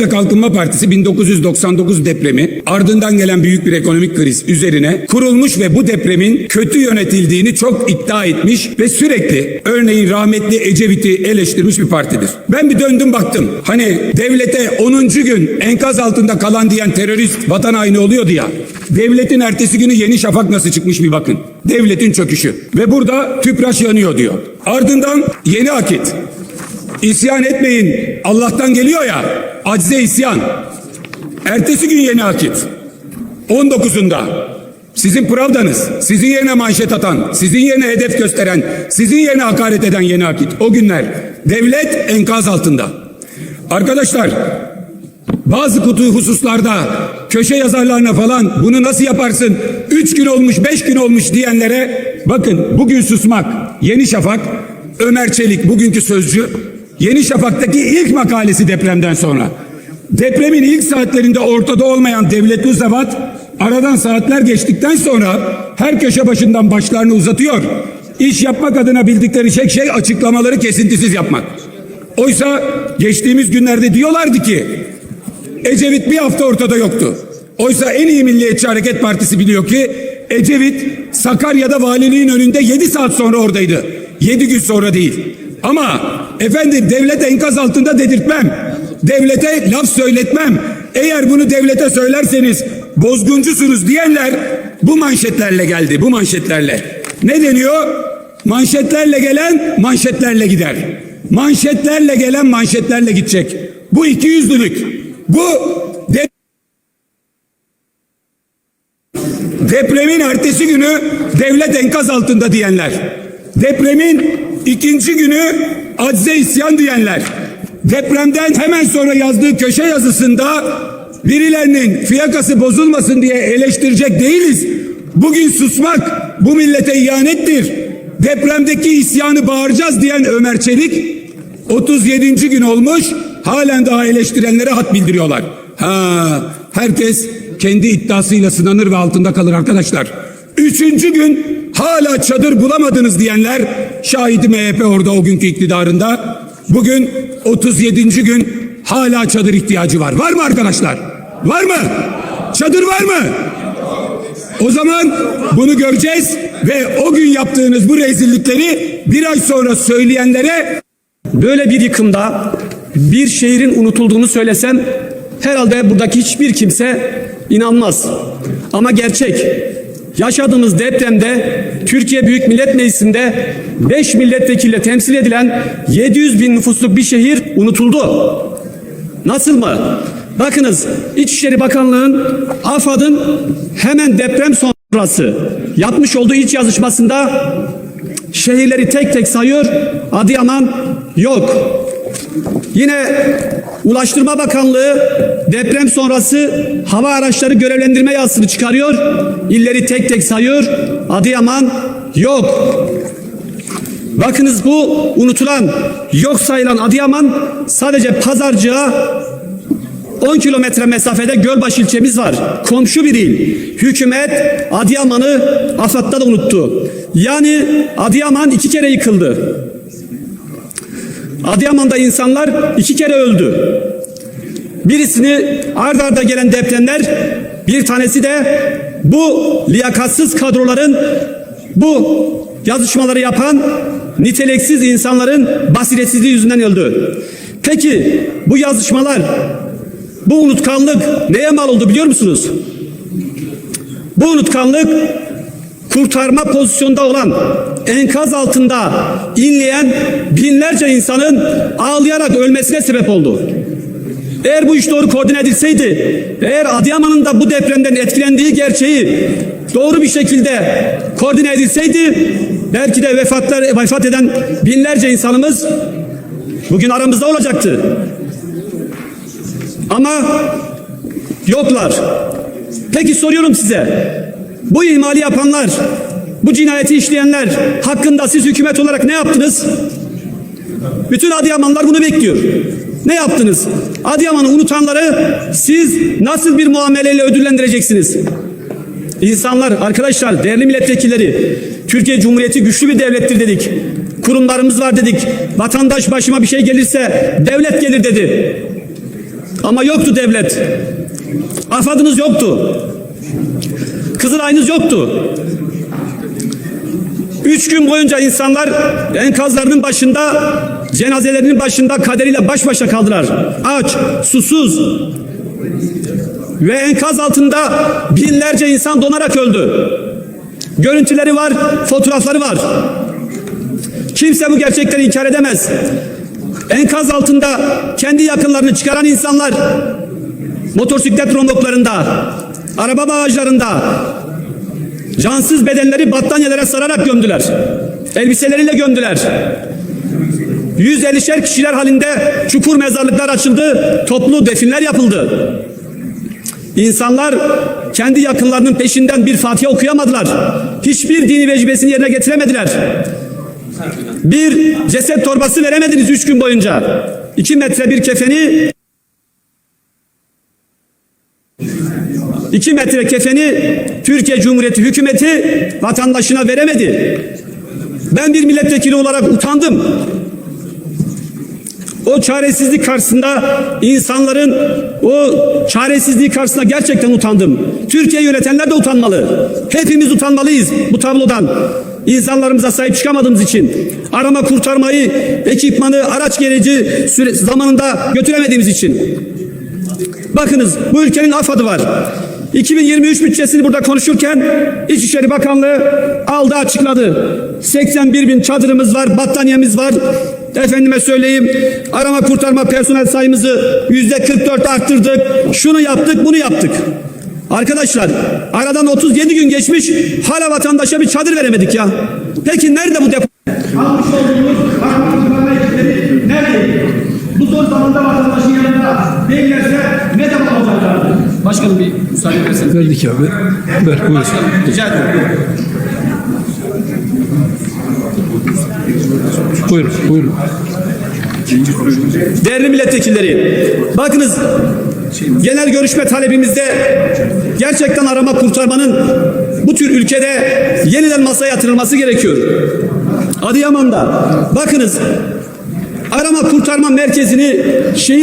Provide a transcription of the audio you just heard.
ve Kalkınma Partisi 1999 depremi ardından gelen büyük bir ekonomik kriz üzerine kurulmuş ve bu depremin kötü yönetildiğini çok iddia etmiş ve sürekli örneğin rahmetli Ecevit'i eleştirmiş bir partidir. Ben bir döndüm baktım. Hani devlete 10. gün enkaz altında kalan diyen terörist vatan haini oluyordu ya. Devletin ertesi günü Yeni Şafak nasıl çıkmış bir bakın. Devletin çöküşü. Ve burada tüpraş yanıyor diyor. Ardından Yeni Akit. İsyan etmeyin. Allah'tan geliyor ya. Acize isyan. Ertesi gün yeni akit. 19'unda. Sizin Pravdanız, sizin yerine manşet atan, sizin yerine hedef gösteren, sizin yerine hakaret eden yeni akit. O günler devlet enkaz altında. Arkadaşlar bazı kutu hususlarda köşe yazarlarına falan bunu nasıl yaparsın? Üç gün olmuş, beş gün olmuş diyenlere bakın bugün susmak, Yeni Şafak, Ömer Çelik bugünkü sözcü, Yeni Şafak'taki ilk makalesi depremden sonra. Depremin ilk saatlerinde ortada olmayan devletli zevat aradan saatler geçtikten sonra her köşe başından başlarını uzatıyor. İş yapmak adına bildikleri tek şey açıklamaları kesintisiz yapmak. Oysa geçtiğimiz günlerde diyorlardı ki Ecevit bir hafta ortada yoktu. Oysa en iyi Milliyetçi Hareket Partisi biliyor ki Ecevit Sakarya'da valiliğin önünde 7 saat sonra oradaydı. 7 gün sonra değil. Ama efendim devlet enkaz altında dedirtmem. Devlete laf söyletmem. Eğer bunu devlete söylerseniz bozguncusunuz diyenler bu manşetlerle geldi. Bu manşetlerle. Ne deniyor? Manşetlerle gelen manşetlerle gider. Manşetlerle gelen manşetlerle gidecek. Bu iki yüzlülük. Bu de depremin ertesi günü devlet enkaz altında diyenler. Depremin ikinci günü acize isyan diyenler. Depremden hemen sonra yazdığı köşe yazısında birilerinin fiyakası bozulmasın diye eleştirecek değiliz. Bugün susmak bu millete ihanettir. Depremdeki isyanı bağıracağız diyen Ömer Çelik 37. gün olmuş halen daha eleştirenlere hat bildiriyorlar. Ha, herkes kendi iddiasıyla sınanır ve altında kalır arkadaşlar. Üçüncü gün hala çadır bulamadınız diyenler şahidi MHP orada o günkü iktidarında. Bugün 37. gün hala çadır ihtiyacı var. Var mı arkadaşlar? Var mı? Çadır var mı? O zaman bunu göreceğiz ve o gün yaptığınız bu rezillikleri bir ay sonra söyleyenlere Böyle bir yıkımda bir şehrin unutulduğunu söylesem herhalde buradaki hiçbir kimse inanmaz. Ama gerçek. Yaşadığımız depremde Türkiye Büyük Millet Meclisi'nde 5 milletvekiliyle temsil edilen 700 bin nüfusluk bir şehir unutuldu. Nasıl mı? Bakınız İçişleri Bakanlığı'nın AFAD'ın hemen deprem sonrası yapmış olduğu iç yazışmasında şehirleri tek tek sayıyor. Adıyaman yok. Yine Ulaştırma Bakanlığı deprem sonrası hava araçları görevlendirme yazısını çıkarıyor. İlleri tek tek sayıyor. Adıyaman yok. Bakınız bu unutulan, yok sayılan Adıyaman sadece pazarcığa 10 kilometre mesafede Gölbaşı ilçemiz var. Komşu bir il. Hükümet Adıyaman'ı AFAD'da da unuttu. Yani Adıyaman iki kere yıkıldı. Adıyaman'da insanlar iki kere öldü. Birisini ard arda gelen depremler, bir tanesi de bu liyakatsız kadroların bu yazışmaları yapan niteliksiz insanların basiretsizliği yüzünden öldü. Peki bu yazışmalar bu unutkanlık neye mal oldu biliyor musunuz? Bu unutkanlık kurtarma pozisyonda olan enkaz altında inleyen binlerce insanın ağlayarak ölmesine sebep oldu. Eğer bu iş doğru koordine edilseydi, eğer Adıyaman'ın da bu depremden etkilendiği gerçeği doğru bir şekilde koordine edilseydi, belki de vefatlar vefat eden binlerce insanımız bugün aramızda olacaktı. Ama yoklar. Peki soruyorum size. Bu ihmali yapanlar, bu cinayeti işleyenler hakkında siz hükümet olarak ne yaptınız? Bütün Adıyamanlar bunu bekliyor. Ne yaptınız? Adıyaman'ı unutanları siz nasıl bir muameleyle ödüllendireceksiniz? İnsanlar, arkadaşlar, değerli milletvekilleri, Türkiye Cumhuriyeti güçlü bir devlettir dedik. Kurumlarımız var dedik. Vatandaş başıma bir şey gelirse devlet gelir dedi. Ama yoktu devlet. AFAD'ınız yoktu. Kızılay'ınız yoktu. Üç gün boyunca insanlar enkazlarının başında, cenazelerinin başında kaderiyle baş başa kaldılar. Aç, susuz. Ve enkaz altında binlerce insan donarak öldü. Görüntüleri var, fotoğrafları var. Kimse bu gerçekleri inkar edemez. Enkaz altında kendi yakınlarını çıkaran insanlar motosiklet romoklarında, araba bağajlarında cansız bedenleri battaniyelere sararak gömdüler. Elbiseleriyle gömdüler. 150'şer kişiler halinde çukur mezarlıklar açıldı, toplu definler yapıldı. İnsanlar kendi yakınlarının peşinden bir Fatiha okuyamadılar. Hiçbir dini vecibesini yerine getiremediler. Bir ceset torbası veremediniz üç gün boyunca. İki metre bir kefeni iki metre kefeni Türkiye Cumhuriyeti hükümeti vatandaşına veremedi. Ben bir milletvekili olarak utandım. O çaresizlik karşısında insanların o çaresizliği karşısında gerçekten utandım. Türkiye yönetenler de utanmalı. Hepimiz utanmalıyız bu tablodan. İnsanlarımıza sahip çıkamadığımız için, arama kurtarmayı, ekipmanı, araç gereci zamanında götüremediğimiz için. Bakınız bu ülkenin AFAD'ı var. 2023 bütçesini burada konuşurken İçişleri Bakanlığı aldı açıkladı. 81 bin çadırımız var, battaniyemiz var. Efendime söyleyeyim arama kurtarma personel sayımızı yüzde 44 arttırdık. Şunu yaptık bunu yaptık. Arkadaşlar aradan 37 gün geçmiş hala vatandaşa bir çadır veremedik ya. Peki nerede bu depo? Almış olduğumuz arama kurtarma ekipleri nerede? Bu zor zamanda vatandaşın yanında değillerse ne zaman olacaklardı? Başkanım bir müsaade ederseniz. Verdik abi. Ver buyur. Rica ederim. Buyurun. Buyurun. Değerli milletvekilleri, bakınız genel görüşme talebimizde gerçekten arama kurtarmanın bu tür ülkede yeniden masaya yatırılması gerekiyor. Adıyaman'da bakınız arama kurtarma merkezini şehir